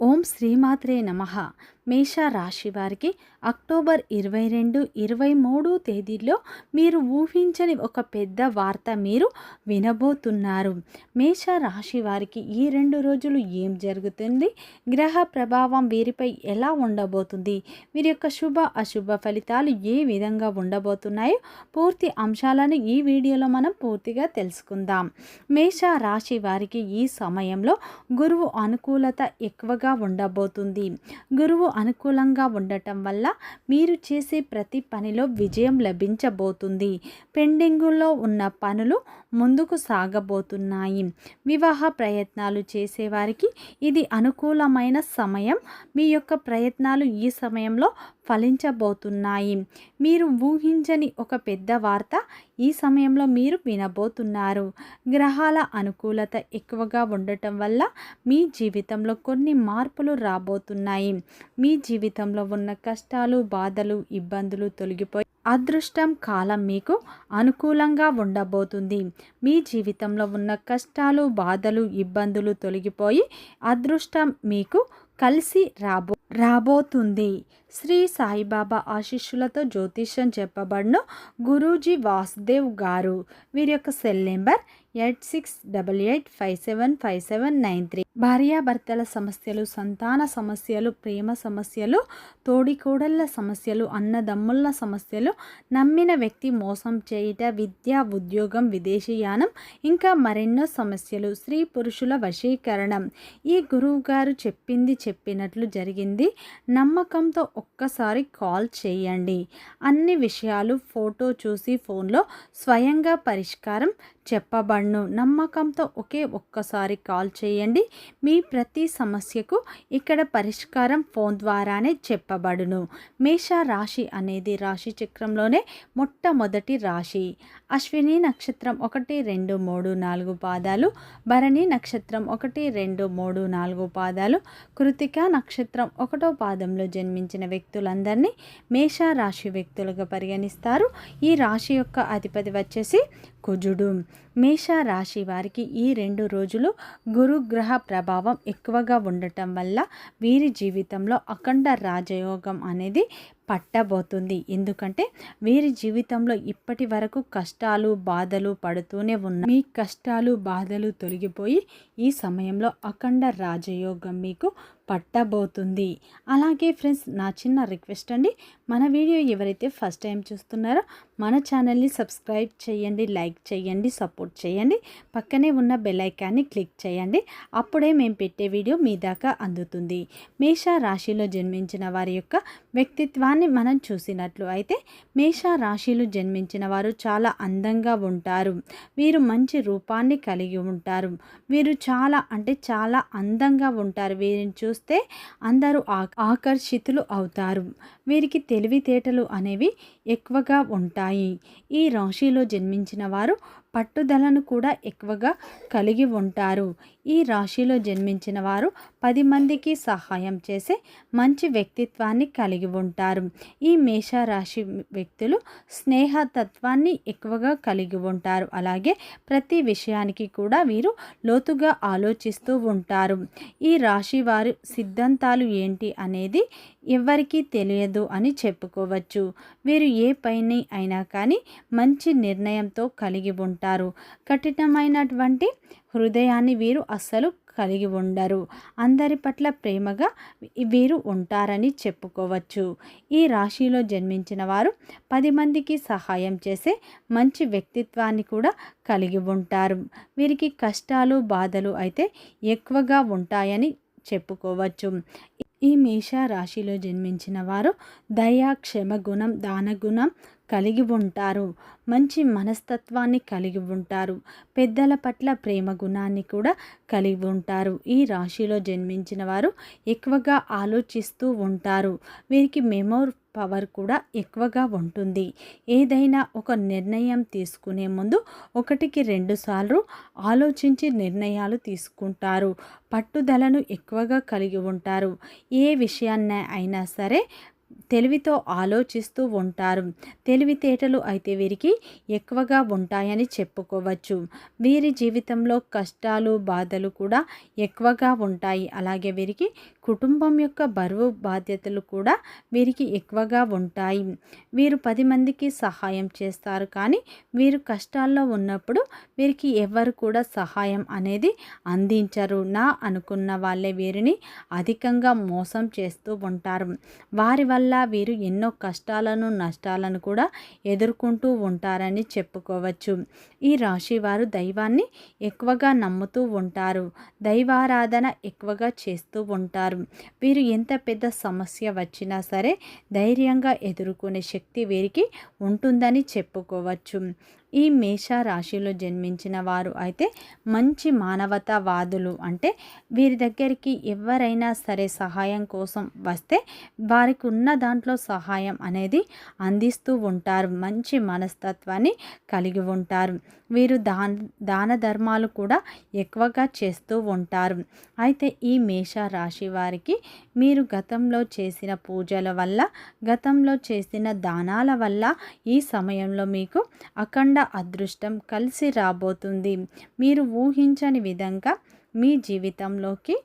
ఓం శ్రీమాత్రే నమ మేషరాశి వారికి అక్టోబర్ ఇరవై రెండు ఇరవై మూడు తేదీల్లో మీరు ఊహించని ఒక పెద్ద వార్త మీరు వినబోతున్నారు. మేషరాశి వారికి ఈ రెండు రోజులు ఏం జరుగుతుంది? గ్రహ ప్రభావం వీరిపై ఎలా ఉండబోతుంది? వీరి యొక్క శుభ అశుభ ఫలితాలు ఏ విధంగా ఉండబోతున్నాయో పూర్తి అంశాలను ఈ వీడియోలో మనం పూర్తిగా తెలుసుకుందాం. మేషరాశి వారికి ఈ సమయంలో గురువు అనుకూలత ఎక్కువగా ఉండబోతుంది. గురువు అనుకూలంగా ఉండటం వల్ల మీరు చేసే ప్రతి పనిలో విజయం లభించబోతుంది. పెండింగులో ఉన్న పనులు ముందుకు సాగబోతున్నాయి. వివాహ ప్రయత్నాలు చేసేవారికి ఇది అనుకూలమైన సమయం. మీ యొక్క ప్రయత్నాలు ఈ సమయంలో ఫలించబోతున్నాయి. మీరు ఊహించని ఒక పెద్ద వార్త ఈ సమయంలో మీరు వినబోతున్నారు. గ్రహాల అనుకూలత ఎక్కువగా ఉండటం వల్ల మీ జీవితంలో కొన్ని మార్పులు రాబోతున్నాయి. మీ జీవితంలో ఉన్న కష్టాలు బాధలు ఇబ్బందులు తొలగిపోయి అదృష్టం కాలం మీకు అనుకూలంగా ఉండబోతుంది. మీ జీవితంలో ఉన్న కష్టాలు బాధలు ఇబ్బందులు తొలగిపోయి అదృష్టం మీకు కలిసి రాబో రాబోతుంది. శ్రీ సాయిబాబా ఆశీస్సులతో జ్యోతిష్యం చెప్పబడిన గురూజీ వాసుదేవ్ గారు. వీరి యొక్క cell number eight six double eight five seven five seven nine three. భార్యాభర్తల సమస్యలు సంతాన సమస్యలు ప్రేమ సమస్యలు తోడికోడళ్ళ సమస్యలు అన్నదమ్ముళ్ళ సమస్యలు నమ్మిన వ్యక్తి మోసం చేయుట విద్య ఉద్యోగం విదేశీయానం ఇంకా మరెన్నో సమస్యలు. స్త్రీ పురుషుల వశీకరణం. ఈ గురువు గారు చెప్పింది చెప్పినట్లు జరిగింది. నమ్మకంతో ఒక్కసారి కాల్ చేయండి. అన్ని విషయాలు ఫోటో చూసి ఫోన్లో స్వయంగా పరిష్కారం చెప్పబడును. నమ్మకంతో ఒకే ఒక్కసారి కాల్ చేయండి. మీ ప్రతి సమస్యకు ఇక్కడ పరిష్కారం ఫోన్ ద్వారానే చెప్పబడును. మేష రాశి అనేది రాశి చక్రంలోనే మొట్టమొదటి రాశి. అశ్విని నక్షత్రం ఒకటి రెండు మూడు నాలుగు పాదాలు. భరణి నక్షత్రం ఒకటి రెండు మూడు నాలుగు పాదాలు. కృతిక నక్షత్రం ఒకటో పాదంలో జన్మించిన వ్యక్తులందరినీ మేష రాశి వ్యక్తులుగా పరిగణిస్తారు. ఈ రాశి యొక్క అధిపతి వచ్చేసి కుజుడు మేషరాశి వారికి ఈ రెండు రోజులు గురుగ్రహ ప్రభావం ఎక్కువగా ఉండటం వల్ల వీరి జీవితంలో అఖండ రాజయోగం అనేది పట్టబోతుంది. ఎందుకంటే వీరి జీవితంలో ఇప్పటి వరకు కష్టాలు బాధలు పడుతూనే ఉన్న మీ కష్టాలు బాధలు తొలగిపోయి ఈ సమయంలో అఖండ రాజయోగం మీకు పట్టబోతుంది. అలాగే ఫ్రెండ్స్ నా చిన్న రిక్వెస్ట్ అండి మన వీడియో ఎవరైతే ఫస్ట్ టైం చూస్తున్నారో మన ఛానల్ని సబ్స్క్రైబ్ చేయండి లైక్ చేయండి సపోర్ట్ చేయండి. పక్కనే ఉన్న బెల్ ఐకాన్ని క్లిక్ చేయండి. అప్పుడే మేము పెట్టే వీడియో మీ దాకా అందుతుంది. మేష రాశిలో జన్మించిన వారి యొక్క వ్యక్తిత్వాన్ని మనం చూసినట్లు అయితే మేష రాశిలో జన్మించిన వారు చాలా అందంగా ఉంటారు. వీరు మంచి రూపాన్ని కలిగి ఉంటారు. వీరు చాలా అంటే చాలా అందంగా ఉంటారు. వీరిని చూస్తే అందరూ ఆకర్షితులు అవుతారు. వీరికి తెలివితేటలు అనేవి ఎక్కువగా ఉంటాయి. ఈ రాశిలో జన్మించిన వారు పట్టుదల పట్టుదలను కూడా ఎక్కువగా కలిగి ఉంటారు. ఈ రాశిలో జన్మించిన వారు పది మందికి సహాయం చేసే మంచి వ్యక్తిత్వాన్ని కలిగి ఉంటారు. ఈ మేషరాశి వ్యక్తులు స్నేహతత్వాన్ని ఎక్కువగా కలిగి ఉంటారు. అలాగే ప్రతి విషయానికి కూడా వీరు లోతుగా ఆలోచిస్తూ ఉంటారు. ఈ రాశి వారి సిద్ధాంతాలు ఏంటి అనేది ఎవరికీ తెలియదు అని చెప్పుకోవచ్చు. వీరు ఏ పైన అయినా కానీ మంచి నిర్ణయంతో కలిగి ఉంటారు. కఠినమైనటువంటి హృదయాన్ని వీరు అస్సలు కలిగి ఉండరు. అందరి పట్ల ప్రేమగా వీరు ఉంటారని చెప్పుకోవచ్చు. ఈ రాశిలో జన్మించిన వారు పది మందికి సహాయం చేసే మంచి వ్యక్తిత్వాన్ని కూడా కలిగి ఉంటారు. వీరికి కష్టాలు బాధలు అయితే ఎక్కువగా ఉంటాయని చెప్పుకోవచ్చు. ఈ మేష రాశిలో జన్మించిన వారు దయా క్షమగుణం దానగుణం కలిగి ఉంటారు. మంచి మనస్తత్వాన్ని కలిగి ఉంటారు. పెద్దల పట్ల ప్రేమ గుణాన్ని కూడా కలిగి ఉంటారు. ఈ రాశిలో జన్మించిన వారు ఎక్కువగా ఆలోచిస్తూ ఉంటారు. వీరికి మెమోర్ పవర్ కూడా ఎక్కువగా ఉంటుంది. ఏదైనా ఒక నిర్ణయం తీసుకునే ముందు ఒకటికి రెండు సార్లు ఆలోచించి నిర్ణయాలు తీసుకుంటారు. పట్టుదలను ఎక్కువగా కలిగి ఉంటారు. ఏ విషయాన్ని అయినా సరే తెలివితో ఆలోచిస్తూ ఉంటారు. తెలివితేటలు అయితే వీరికి ఎక్కువగా ఉంటాయని చెప్పుకోవచ్చు. వీరి జీవితంలో కష్టాలు బాధలు కూడా ఎక్కువగా ఉంటాయి. అలాగే వీరికి కుటుంబం యొక్క బరువు బాధ్యతలు కూడా వీరికి ఎక్కువగా ఉంటాయి. వీరు పది మందికి సహాయం చేస్తారు. కానీ వీరు కష్టాల్లో ఉన్నప్పుడు వీరికి ఎవరు కూడా సహాయం అనేది అందించరు. నా అనుకున్న వాళ్ళే వీరిని అధికంగా మోసం చేస్తూ ఉంటారు. వారి వల్ల వీరు ఎన్నో కష్టాలను నష్టాలను కూడా ఎదుర్కొంటూ ఉంటారని చెప్పుకోవచ్చు. ఈ రాశి వారు దైవాన్ని ఎక్కువగా నమ్ముతూ ఉంటారు. దైవారాధన ఎక్కువగా చేస్తూ ఉంటారు. వీరు ఎంత పెద్ద సమస్య వచ్చినా సరే ధైర్యంగా ఎదుర్కొనే శక్తి వీరికి ఉంటుందని చెప్పుకోవచ్చు. ఈ మేష రాశిలో జన్మించిన వారు అయితే మంచి మానవతావాదులు. అంటే వీరి దగ్గరికి ఎవరైనా సరే సహాయం కోసం వస్తే వారికి ఉన్న దాంట్లో సహాయం అనేది అందిస్తూ ఉంటారు. మంచి మనస్తత్వాన్ని కలిగి ఉంటారు. వీరు దాన దాన ధర్మాలు కూడా ఎక్కువగా చేస్తూ ఉంటారు. అయితే ఈ మేష రాశి వారికి మీరు గతంలో చేసిన పూజల వల్ల గతంలో చేసిన దానాల వల్ల ఈ సమయంలో మీకు అఖండ అదృష్టం కలిసి రాబోతుంది. మీరు ఊహించని విధంగా మీ జీవితంలోకి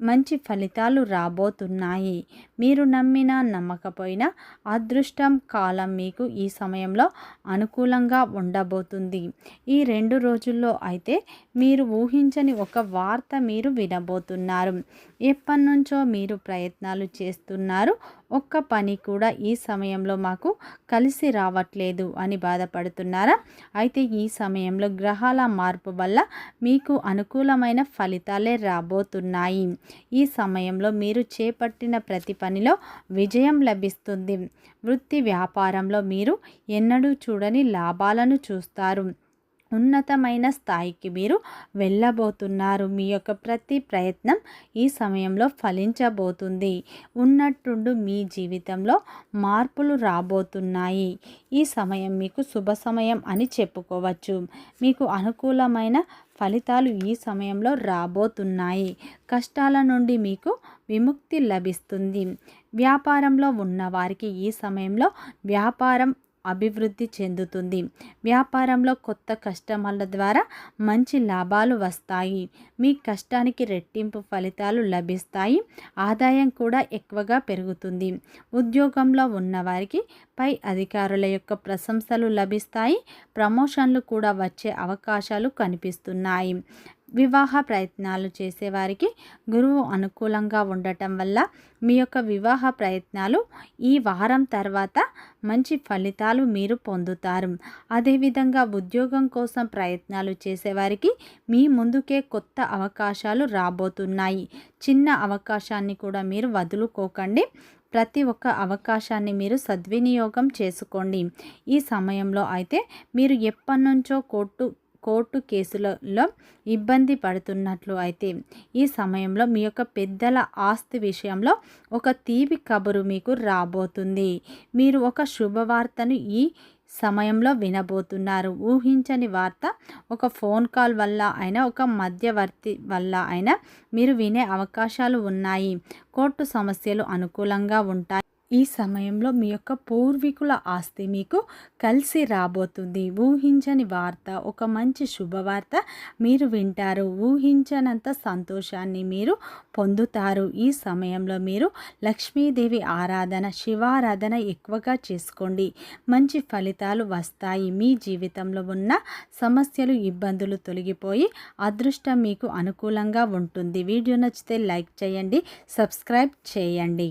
మంచి ఫలితాలు రాబోతున్నాయి. మీరు నమ్మినా నమ్మకపోయినా అదృష్టం కాలం మీకు ఈ సమయంలో అనుకూలంగా ఉండబోతుంది. ఈ రెండు రోజుల్లో అయితే మీరు ఊహించని ఒక వార్త మీరు వినబోతున్నారు. ఎప్పటి నుంచో మీరు ప్రయత్నాలు చేస్తున్నారు. ఒక్క పని కూడా ఈ సమయంలో మాకు కలిసి రావట్లేదు అని బాధపడుతున్నారా? అయితే ఈ సమయంలో గ్రహాల మార్పు వల్ల మీకు అనుకూలమైన ఫలితాలే రాబోతున్నాయి. ఈ సమయంలో మీరు చేపట్టిన ప్రతి పనిలో విజయం లభిస్తుంది. వృత్తి వ్యాపారంలో మీరు ఎన్నడూ చూడని లాభాలను చూస్తారు. ఉన్నతమైన స్థాయికి మీరు వెళ్ళబోతున్నారు. మీ యొక్క ప్రతి ప్రయత్నం ఈ సమయంలో ఫలించబోతుంది. ఉన్నట్టుండు మీ జీవితంలో మార్పులు రాబోతున్నాయి. ఈ సమయం మీకు శుభ సమయం అని చెప్పుకోవచ్చు. మీకు అనుకూలమైన ఫలితాలు ఈ సమయంలో రాబోతున్నాయి. కష్టాల నుండి మీకు విముక్తి లభిస్తుంది. వ్యాపారంలో ఉన్న వారికి ఈ సమయంలో వ్యాపారం అభివృద్ధి చెందుతుంది. వ్యాపారంలో కొత్త కస్టమర్ల ద్వారా మంచి లాభాలు వస్తాయి. మీ కష్టానికి రెట్టింపు ఫలితాలు లభిస్తాయి. ఆదాయం కూడా ఎక్కువగా పెరుగుతుంది. ఉద్యోగంలో ఉన్నవారికి పై అధికారుల యొక్క ప్రశంసలు లభిస్తాయి. ప్రమోషన్లు కూడా వచ్చే అవకాశాలు కనిపిస్తున్నాయి. వివాహ ప్రయత్నాలు చేసేవారికి గురువు అనుకూలంగా ఉండటం వల్ల మీ యొక్క వివాహ ప్రయత్నాలు ఈ వారం తర్వాత మంచి ఫలితాలు మీరు పొందుతారు. అదేవిధంగా ఉద్యోగం కోసం ప్రయత్నాలు చేసేవారికి మీ ముందుకే కొత్త అవకాశాలు రాబోతున్నాయి. చిన్న అవకాశాన్ని కూడా మీరు వదులుకోకండి. ప్రతి ఒక్క అవకాశాన్ని మీరు సద్వినియోగం చేసుకోండి. ఈ సమయంలో అయితే మీరు ఎప్పటి నుంచో కోర్టు కోర్టు కేసులలో ఇబ్బంది పడుతున్నట్లు అయితే ఈ సమయంలో మీ యొక్క పెద్దల ఆస్తి విషయంలో ఒక తీపి కబురు మీకు రాబోతుంది. మీరు ఒక శుభవార్తను ఈ సమయంలో వినబోతున్నారు. ఊహించని వార్త ఒక ఫోన్ కాల్ వల్ల అయినా ఒక మధ్యవర్తి వల్ల అయినా మీరు వినే అవకాశాలు ఉన్నాయి. కోర్టు సమస్యలు అనుకూలంగా ఉంటాయి. ఈ సమయంలో మీ యొక్క పూర్వీకుల ఆస్తి మీకు కలిసి రాబోతుంది. ఊహించని వార్త ఒక మంచి శుభవార్త మీరు వింటారు. ఊహించనంత సంతోషాన్ని మీరు పొందుతారు. ఈ సమయంలో మీరు లక్ష్మీదేవి ఆరాధన శివారాధన ఎక్కువగా చేసుకోండి. మంచి ఫలితాలు వస్తాయి. మీ జీవితంలో ఉన్న సమస్యలు ఇబ్బందులు తొలగిపోయి అదృష్టం మీకు అనుకూలంగా ఉంటుంది. వీడియో నచ్చితే లైక్ చేయండి సబ్స్క్రైబ్ చేయండి.